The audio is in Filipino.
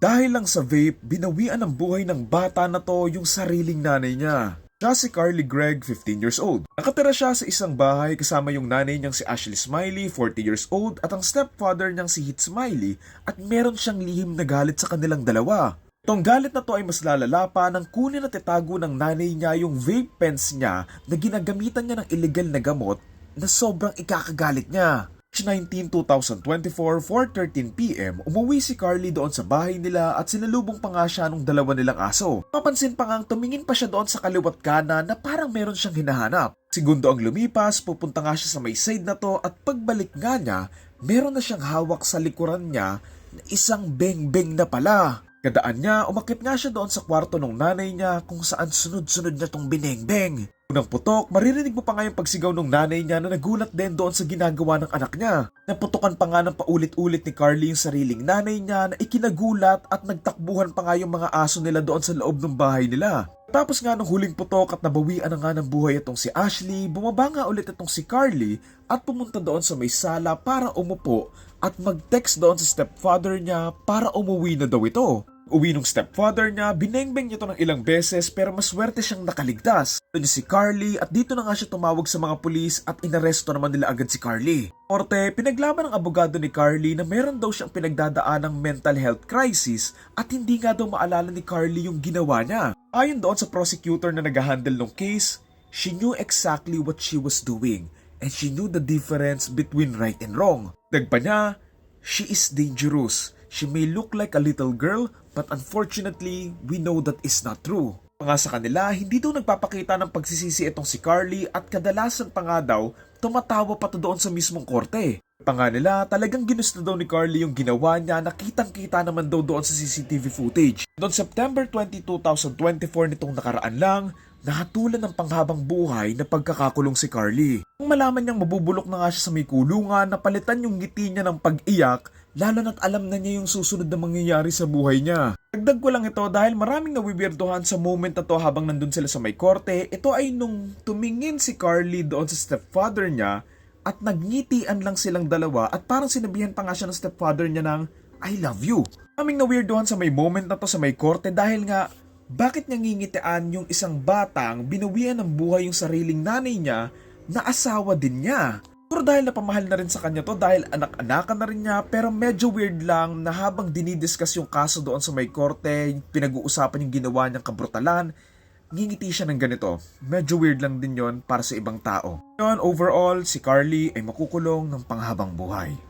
Dahil lang sa vape, binawian ng buhay ng bata na to yung sariling nanay niya. Siya si Carly Gregg, 15 years old. Nakatira siya sa isang bahay kasama yung nanay niyang si Ashley Smiley, 40 years old, at ang stepfather niyang si Hit Smiley at meron siyang lihim na galit sa kanilang dalawa. Itong galit na to ay mas lalala pa nang kunin at itago ng nanay niya yung vape pens niya na ginagamitan niya ng illegal na gamot na sobrang ikakagalit niya. March 19, 2024, 4.13pm, umuwi si Carly doon sa bahay nila at sinalubong pa nga siya nung dalawa nilang aso. Papansin pa ngang tumingin pa siya doon sa kaliwat kanan na parang meron siyang hinahanap. Segundo ang lumipas, pupunta nga siya sa may side na to at pagbalik nga niya, meron na siyang hawak sa likuran niya na isang beng-beng na pala. Kadaan niya, umakit nga siya doon sa kwarto ng nanay niya kung saan sunod-sunod na tong bineng-beng. Unang putok, maririnig mo pa nga yung pagsigaw ng nanay niya na nagulat din doon sa ginagawa ng anak niya. Naputukan pa nga ng paulit-ulit ni Carly yung sariling nanay niya na ikinagulat at nagtakbuhan pa nga yung mga aso nila doon sa loob ng bahay nila. Tapos nga nung huling putok at nabawian na nga ng buhay itong si Ashley, bumaba nga ulit itong si Carly at pumunta doon sa may sala para umupo at mag-text doon sa stepfather niya para umuwi na daw ito. Uwi ng stepfather niya, binengbeng niya to ng ilang beses pero maswerte siyang nakaligtas. Doon si Carly at dito na nga siya tumawag sa mga pulis at inaresto naman nila agad si Carly. Korte, pinaglaban ng abogado ni Carly na meron daw siyang pinagdadaan ng mental health crisis at hindi nga daw maalala ni Carly yung ginawa niya. Ayon doon sa prosecutor na nag-handle ng case, she knew exactly what she was doing and she knew the difference between right and wrong. Dagpa niya, she is dangerous. She may look like a little girl, but unfortunately, we know that is not true. Nga sa kanila, hindi daw nagpapakita ng pagsisisi itong si Carly at kadalasan pa nga daw, tumatawa pa to doon sa mismong korte. Pa nga nila, talagang ginusto daw ni Carly yung ginawa niya na kitang-kita naman daw doon sa CCTV footage. Noong September 20, 2024 nitong nakaraan lang, nahatulan ng panghabang buhay na pagkakakulong si Carly. Kung malaman niyang mabubulok na nga siya sa may kulungan, napalitan yung ngiti niya ng pag-iyak, lalo na't alam na niya yung susunod na mangyayari sa buhay niya. Dagdag ko lang ito dahil maraming nawiwirdohan sa moment na to habang nandun sila sa may korte, ito ay nung tumingin si Carly doon sa stepfather niya at nagngitian lang silang dalawa at parang sinabihan pa nga siya ng stepfather niya ng I love you. Kaming nawirdohan sa may moment na to sa may korte dahil nga bakit niya ngingitian yung isang batang binawian ng buhay yung sariling nanay niya na asawa din niya? Pero dahil napamahal na rin sa kanya to dahil anak-anakan na rin niya pero medyo weird lang na habang dinidiscuss yung kaso doon sa may korte, pinag-uusapan yung ginawa niyang kabrutalan, ngingiti siya ng ganito. Medyo weird lang din yon para sa ibang tao. Yon overall, si Carly ay makukulong ng panghabang buhay.